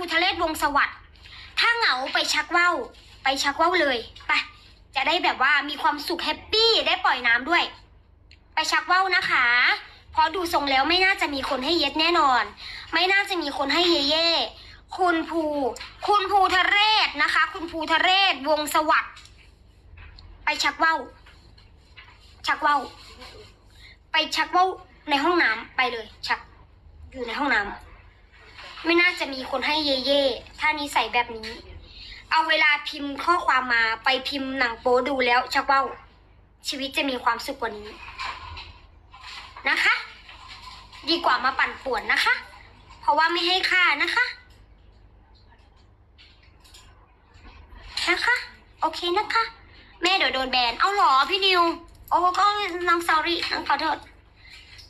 ภูทะเลศวงสวัสดิ์ถ้าเหงาไปชักว่าวไปชักว่าวเลยไปจะได้แบบว่ามีความสุขแฮปปี้ได้ปล่อยน้ำด้วย ไปชักว่าวนะคะเพราะดูทรงแล้วไม่น่าจะมีคนให้เย็ดแน่นอน ไม่น่าจะมีคนให้เย่เย่คุณภู คุณภูทะเรศนะคะ คุณภูทะเรศวงสวัสดิ์ไปชักว่าวชักว่าวไปชักว่าวในห้องน้ำไปเลย ชักอยู่ในห้องน้ำ ไม่น่าจะมีคนให้เย่เย่ถ้านิสัยแบบนี้ เอาเวลาพิมพ์ข้อความมาไปพิมพ์หนังโป๊ดูแล้วชักว่าชีวิตจะมีความสุขกว่านี้ นะคะ ดีกว่ามาปั่นป่วนนะคะ เพราะว่าไม่ให้ค่านะคะนะคะ โอเคนะคะ แม่เดี๋ยวโดนแบน เอาหรอพี่นิว โอ้ก็น้อง sorry น้องขอโทษ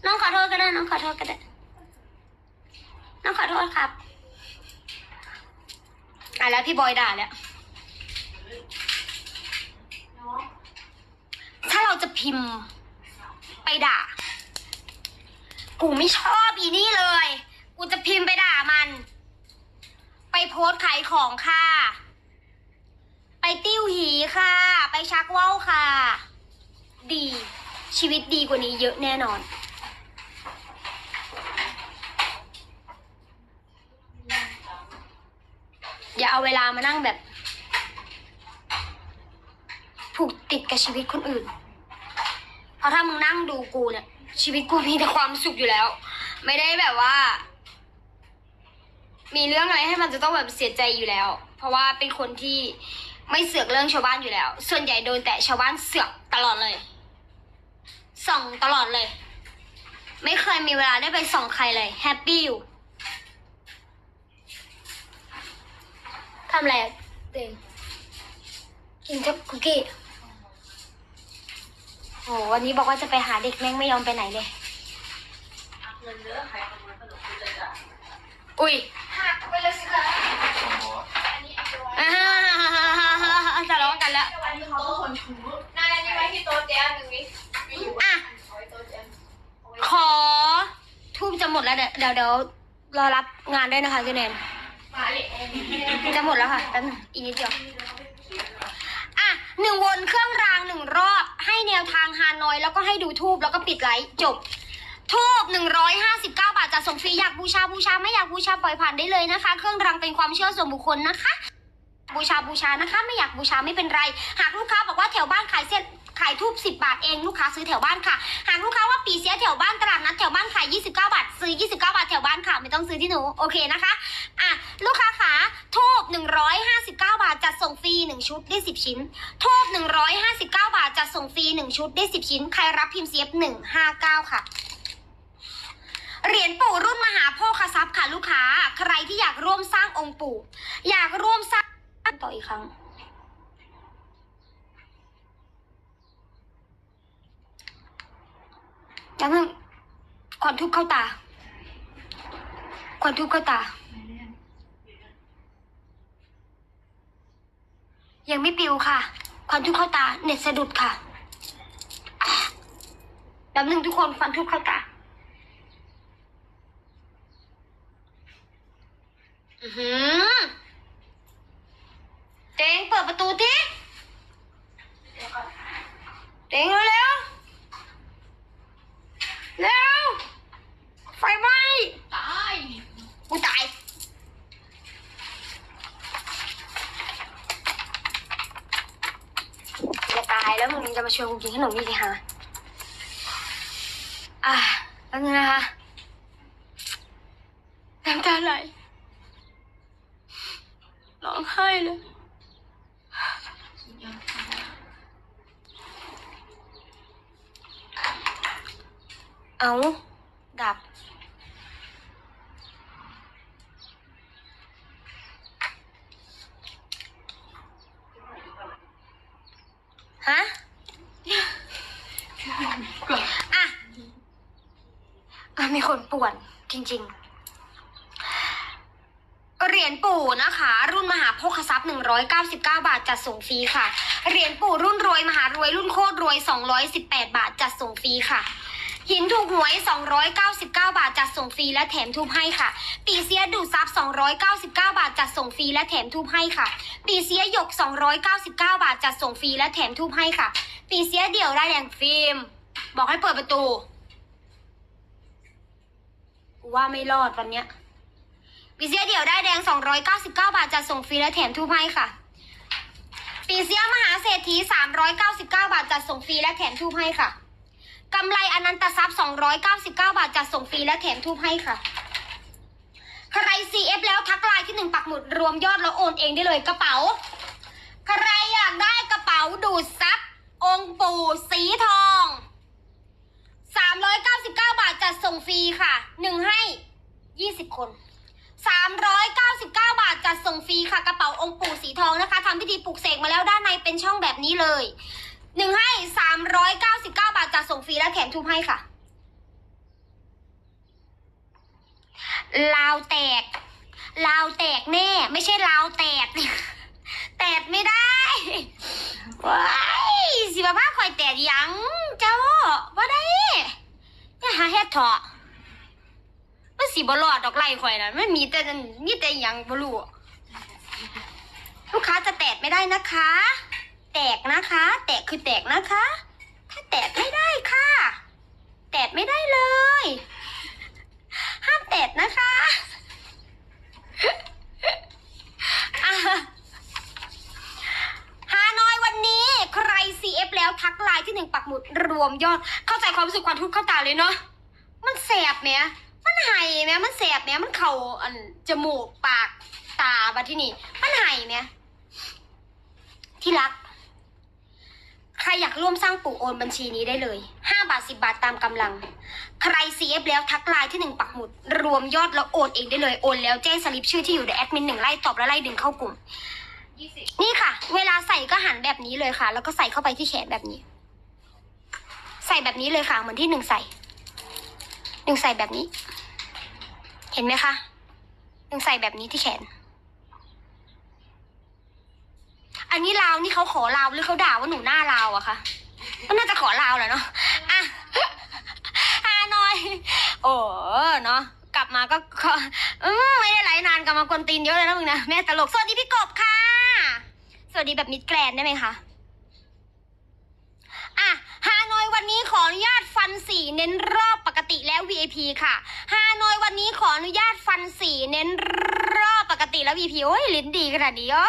น้องขอโทษก็ได้ น้องขอโทษก็ได้ น้องขอโทษครับ อะแล้วพี่บอยด่าแล้ว ถ้าเราจะพิมพ์ไปด่า กูไม่ชอบอีนี่เลย กูจะพิมพ์ไปด่ามัน ไปโพสขายของค่ะ ไปติ้วหีค่ะ ไปชักว่าวค่ะ ดี ชีวิตดีกว่านี้เยอะแน่นอน อย่า เอาเวลามานั่งแบบ ผูกติดกับชีวิตคนอื่น เพราะถ้ามึงนั่งดูกูเนี่ย ชีวิตกูมีแต่ความสุขอยู่แล้ว ไม่ได้แบบว่า มีเรื่องอะไรให้มันจะต้องแบบเสียใจอยู่แล้ว เพราะว่าเป็นคนที่ไม่เสือกเรื่องชาวบ้านอยู่แล้ว ส่วนใหญ่โดนแต่ชาวบ้านเสือกตลอดเลย ส่องตลอดเลย ไม่เคยมีเวลาได้ไปส่องใครเลย แฮปปี้อยู่ ทำอะไรอะเต็งกินจับคุกกี้โอ้วันนี้บอกว่าจะไปหาเด็กแม่งไม่ยอมไปไหนเลยเงินเยอะใครขโมยขนมกูเลยจ้ะอุ้ยหักไปเลยสิคะอันนี้เอาไปไว้อ่าทะเลาะกันแล้วอันนี้เขาเป็นคนชูนายอันนี้ไว้ที่โต๊ะเจ๊อันหนึ่งนี่มีอยู่อะเอาไว้โต๊ะเจ๊อันเอาไว้ขอทูบจะหมดแล้วเดี๋ยวเดี๋ยวเดี๋ยวรอรับงานด้วยนะคะเจเนนมาเลยเอง จะหมดแล้วค่ะแป๊บนึงอีกนิดเดียวอะหนึ่งวนเครื่องรางหนึ่งรอบ ให้แนวทางฮานอย แล้วก็ให้ดูทูบแล้วก็ปิดไลท์จบทูบหนึ่งร้อยห้าสิบเก้าบาทจะส่งฟรีอยากบูชาบูชาไม่อยากบูชาปล่อยผ่านได้เลยนะคะ เครื่องรางเป็นความเชื่อส่วนบุคคลนะคะ บูชาบูชานะคะ ไม่อยากบูชาไม่เป็นไร หากลูกค้าบอกว่าแถวบ้านขายเส้น ขายทูบ10 บาทเองลูกค้าซื้อแถวบ้านค่ะ หากลูกค้าว่าปีเสียแถวบ้านตลาดนัดแถวบ้านขาย 29 บาท ซื้อ 29 บาทแถวบ้านค่ะ ไม่ต้องซื้อที่หนูโอเคนะคะอะลูกค้าขาทูบ159 บาทจัดส่งฟรี1ชุดได้ 10 ชิ้นทูบ159 บาทจัดส่งฟรี1ชุดได้ 10 ชิ้น ใครรับพิมพ์เสียบ159 ค่ะเหรียญปู่รุ่นมหาโพคทรัพย์ค่ะลูกค้า ใครที่อยากร่วมสร้างองค์ปู่ อยากร่วมสร้างต่ออีกครั้ง แล้วมึงควันทุบเข้าตา ควันทุบเข้าตา ยังไม่ปิวค่ะ ควันทุบเข้าตา เน็ตสะดุดค่ะแป๊บนึงทุกคนควันทุบเข้าตา อือหือเต็งเปิดประตูทีเต็งเร็วๆ เร็วไฟไหม้ตายกูตายจะตายแล้วมึงจะมาชวนกูกินขนมนี่สิฮะอะแป๊บนึงนะคะน้ำตาไหลร้องไห้เลย เอาดับ ฮะ อะ อะ มีคนป่วนจริง ๆ เหรียญปู่นะคะ รุ่นมหาโภคทรัพย์199 บาทจัดส่งฟรีค่ะ เหรียญปู่รุ่นรวยมหารวยรุ่นโคตรรวย 218 บาทจัดส่งฟรีค่ะ หินถูกหวย 299 บาทจัดส่งฟรีและแถมทูบให้ค่ะ ปีเสียดูดซับ 299 บาทจัดส่งฟรีและแถมทูบให้ค่ะ ปีเสียหยก 299 บาทจัดส่งฟรีและแถมทูบให้ค่ะ ปีเสียเดี่ยวได้แดงฟิล์ม บอกให้เปิดประตู กูว่าไม่รอดวันเนี้ยปีเสียเดี่ยวได้แดง 299 บาทจัดส่งฟรีและแถมทูบให้ค่ะ ปีเสียมหาเศรษฐี 399 บาทจัดส่งฟรีและแถมทูบให้ค่ะ กำไรอนันตทรัพย์ 299 บาทจัดส่งฟรีและแถมทูบให้ค่ะ ใคร CF แล้วทักไลน์ที่หนึ่งปักหมุดรวมยอดแล้วโอนเองได้เลยกระเป๋า ใครอยากได้กระเป๋าดูดซับองค์ปู่สีทอง 399 บาทจัดส่งฟรีค่ะ หนึ่งให้ 20 คน 399 บาทจัดส่งฟรีค่ะกระเป๋าองค์ปู่สีทองนะคะทำพิธีปลุกเสกมาแล้วด้านในเป็นช่องแบบนี้เลย หนึ่งให้399บเก้าบาทจัดส่งฟรีและแถมทุบให้ค่ะ ลาวแตก ลาวแตกแน่ ไม่ใช่ลาวแตก แตกไม่ได้ว้ายสิบ้าคอยแตกยังเจ้าว่าได้อย่หาเฮ็ดเถอะมันสิบ่รอดดอกไล่ข่อยนะไมันมีแต่นั่แต่ยังบ่รู้ลูกค้าจะแตกไม่ได้นะคะ แตกนะคะ แตกคือแตกนะคะ ถ้าแตกไม่ได้ค่ะ แตกไม่ได้เลย ห้ามแตกนะคะอะฮานอยวันนี้ใคร CF แล้วทักไลน์ที่หนึ่งปักหมุดรวมยอด เข้าใจความรู้สึกความทุกข์เข้าตาเลยเนาะ มันแสบไหมมันไห่ไหมมันแสบไหมมันเข่าอันจมูกปากตาบัดที่นี่ มันไห่ไหมที่รัก รอยากร่วมสร้างปู่โอนบัญชีนี้ได้เลย 5 บาท 10 บาทตามกำลัง ใคร CF แล้วทักไลน์ที่หนึ่งปักหมุด รวมยอดแล้วโอนเองได้เลย โอนแล้วแจ้งสลิปชื่อที่อยู่ในแอดมินหนึ่งไล่ตอบและไล่ดึงเข้ากลุ่ม นี่ค่ะ เวลาใส่ก็หันแบบนี้เลยค่ะ แล้วก็ใส่เข้าไปที่แขนแบบนี้ ใส่แบบนี้เลยค่ะ เหมือนที่หนึ่งใส่ หนึ่งใส่แบบนี้ เห็นไหมคะ หนึ่งใส่แบบนี้ที่แขน อันนี้ลาวนี่เขาขอลาวหรือเขาด่าว่าหนูหน้าลาวอะคะก็น่าจะขอลาวแหละเนาะอะฮานอย โอ้เนาะกลับมาก็ก็อืมไม่ได้ไลนานกลับมากวนตีนเยอะเลยนะมึงนะแม่ตลกสวัสดีพี่กบค่ะ สวัสดีแบบมิดแกรนได้ไหมคะอะฮานอยวันนี้ขออนุญาตฟันสีเน้นรอบ ปกติแล้ว VIP ค่ะฮานอยวันนี้ขออนุญาตฟันสีเน้นรอบปกติแล้ว VIP โอ้ยลิ้นดีขนาดนี้อ๋อ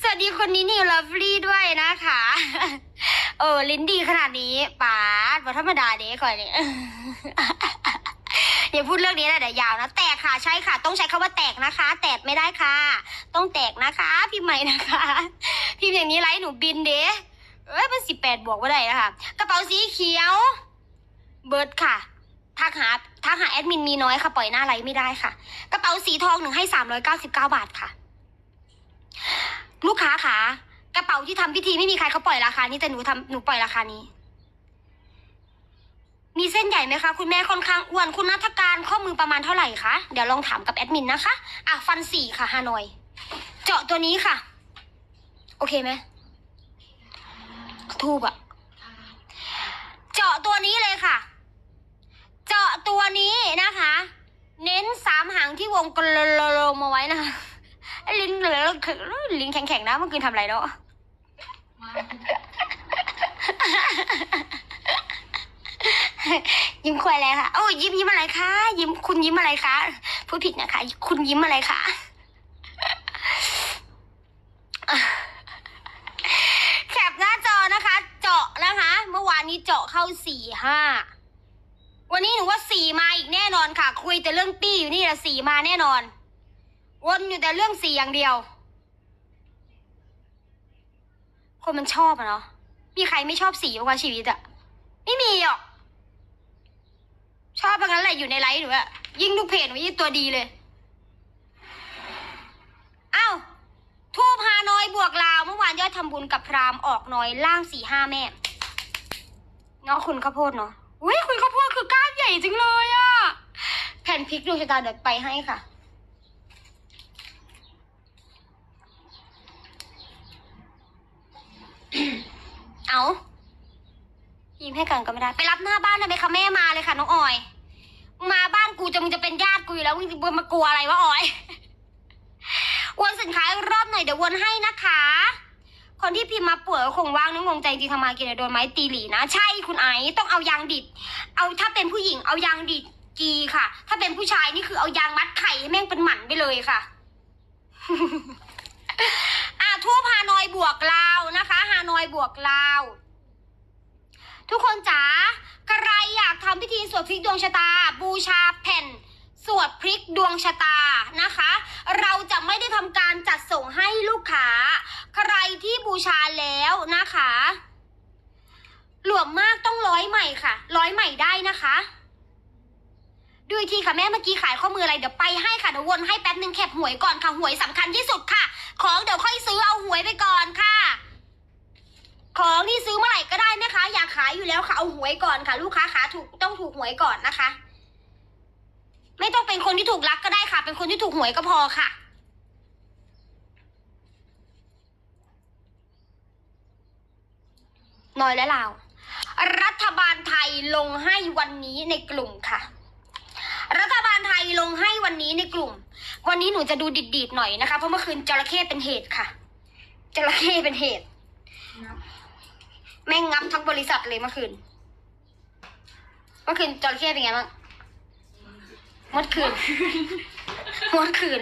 สวัสดีคนนี้นิวลัฟลี่ด้วยนะคะเออลิ้นดีขนาดนี้ป๋าบ่ธรรมดาเด้ก่อนเนี่ยอย่าพูดเรื่องนี้นะเดี๋ยวยาวนะแตกค่ะใช่ค่ะ ต้องใช้คำว่าแตกนะคะ แตกไม่ได้ค่ะ ต้องแตกนะคะพิมพ์ใหม่นะคะพิมพ์อย่างนี้ไลฟ์หนูบินเด้เอ้ยเป็นสิบแปดบวกก็ได้นะคะกระเป๋าสีเขียว เบิร์ดค่ะทักหาทักหาแอดมินมีน้อยค่ะ ปล่อยหน้าไลฟ์ไม่ได้ค่ะ กระเป๋าสีทองหนึ่งให้สามร้อยเก้าสิบเก้าบาทค่ะ ลูกค้าค่ะกระเป๋าที่ทำพิธีไม่มีใครเขาปล่อยราคานี้แต่หนูทำหนูปล่อยราคานี้ มีเส้นใหญ่ไหมคะ คุณแม่ค่อนข้างอ้วนคุณนัทการข้อมือประมาณเท่าไหร่คะเดี๋ยวลองถามกับแอดมินนะคะ อะฟันสี่ค่ะฮานอย เจาะตัวนี้ค่ะ โอเคไหมทูบอะเจาะตัวนี้เลยค่ะ เจาะตัวนี้นะคะ เน้นสามหางที่วงกลมมาไว้นะไอ้ลิ้นเลือลิ้นแข็งๆนะเมื่อคืนทำอะไรเนาะยิ้มควายอะไรคะโอ้ยยิ้มยิ้มอะไรคะยิ้มคุณยิ้มอะไรคะพูดผิดนะคะ คุณยิ้มอะไรคะแคปหน้าจอนะคะ เจาะนะคะ เมื่อวานนี้เจาะเข้าสี่ห้า วันนี้หนูว่าสี่มาอีกแน่นอนค่ะ คุยแต่เรื่องปี้อยู่นี่แหละสี่มาแน่นอน วนอยู่แต่เรื่องสี่อย่างเดียว คนมันชอบอะเนาะมีใครไม่ชอบสีบ้างชีวิตอะไม่มีหรอกชอบเพราะงั้นแหละอยู่ในไลฟ์หนูอะยิ่งทุกเพจหนูยิ่งตัวดีเลยอ้าวทูบฮานอยบวกลาวเมื่อวานยอดทำบุญกับพรามออกน้อยล่างสี่ห้าแม่เนาะคุณข้าโพดเนาะ อุ้ยคุณข้าวโพดคือก้านใหญ่จังเลยอะแผ่นพริกดวงชะตาเดี๋ยวไปให้ค่ะ เอาอีแพให้กันก็ไม่ได้ ไปรับหน้าบ้านได้ไหมคะแม่มาเลยค่ะน้องออย มาบ้านกูจะมึงจะเป็นญาติกูอยู่แล้วมึงจะมากลัวอะไรวะออยวนสินค้ารอบหน่อยเดี๋ยววนให้นะคะ คนที่พิมพ์มาป่วยก็คงว่างนึกงงใจจริงทำมากินโดนไม้ตีหลีนะ ใช่คุณไอซ์ต้องเอายางดิด เอาถ้าเป็นผู้หญิงเอายางดิดกีค่ะ ถ้าเป็นผู้ชายนี่คือเอายางมัดไข่ให้แม่งเป็นหมันไปเลยค่ะอะทั่วฮานอยบวกลาวนะคะฮานอยบวกลาว ทุกคนจ๋าใครอยากทำพิธีสวดพลิกดวงชะตา บูชา สวดพลิกดวงชะตานะคะ เราจะไม่ได้ทำการจัดส่งให้ลูกค้า ใครที่บูชาแล้วนะคะ หลวมมากต้องร้อยใหม่ค่ะ ร้อยใหม่ได้นะคะดูอีกทีค่ะแม่เมื่อกี้ขายข้อมืออะไรเดี๋ยวไปให้ค่ะเดี๋ยววนให้แป๊บนึงแคบหวยก่อนค่ะหวยสำคัญที่สุดค่ะ ของเดี๋ยวค่อยซื้อเอาหวยไปก่อนค่ะ ของที่ซื้อเมื่อไหร่ก็ได้นะคะอยากขายอยู่แล้วค่ะเอาหวยก่อนค่ะ ลูกค้าขาถูกต้องถูกหวยก่อนนะคะ ไม่ต้องเป็นคนที่ถูกรักก็ได้ค่ะ เป็นคนที่ถูกหวยก็พอค่ะ น้อยและลาว รัฐบาลไทยลงให้วันนี้ในกลุ่มค่ะ รัฐบาลไทยลงให้วันนี้ในกลุ่ม วันนี้หนูจะดูดิดๆหน่อยนะคะ เพราะเมื่อคืนจระเข้เป็นเหตุค่ะ จระเข้เป็นเหตุ แม่งงับทั้งบริษัทเลยเมื่อคืน เมื่อคืนจระเข้เป็นไงบ้างเมื่อคืนเมื่อคืน